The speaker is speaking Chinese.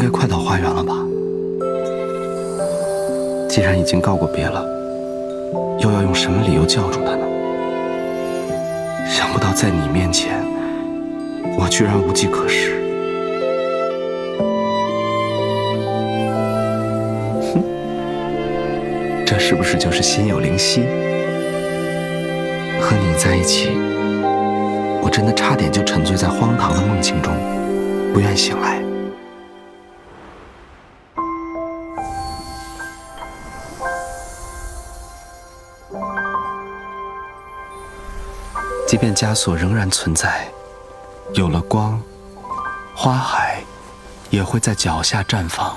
应该快到花园了吧？既然已经告过别了又要用什么理由叫住他呢？想不到在你面前我居然无计可施。哼这是不是就是心有灵犀？和你在一起我真的差点就沉醉在荒唐的梦境中不愿醒来。即便枷锁仍然存在有了光花海也会在脚下绽放。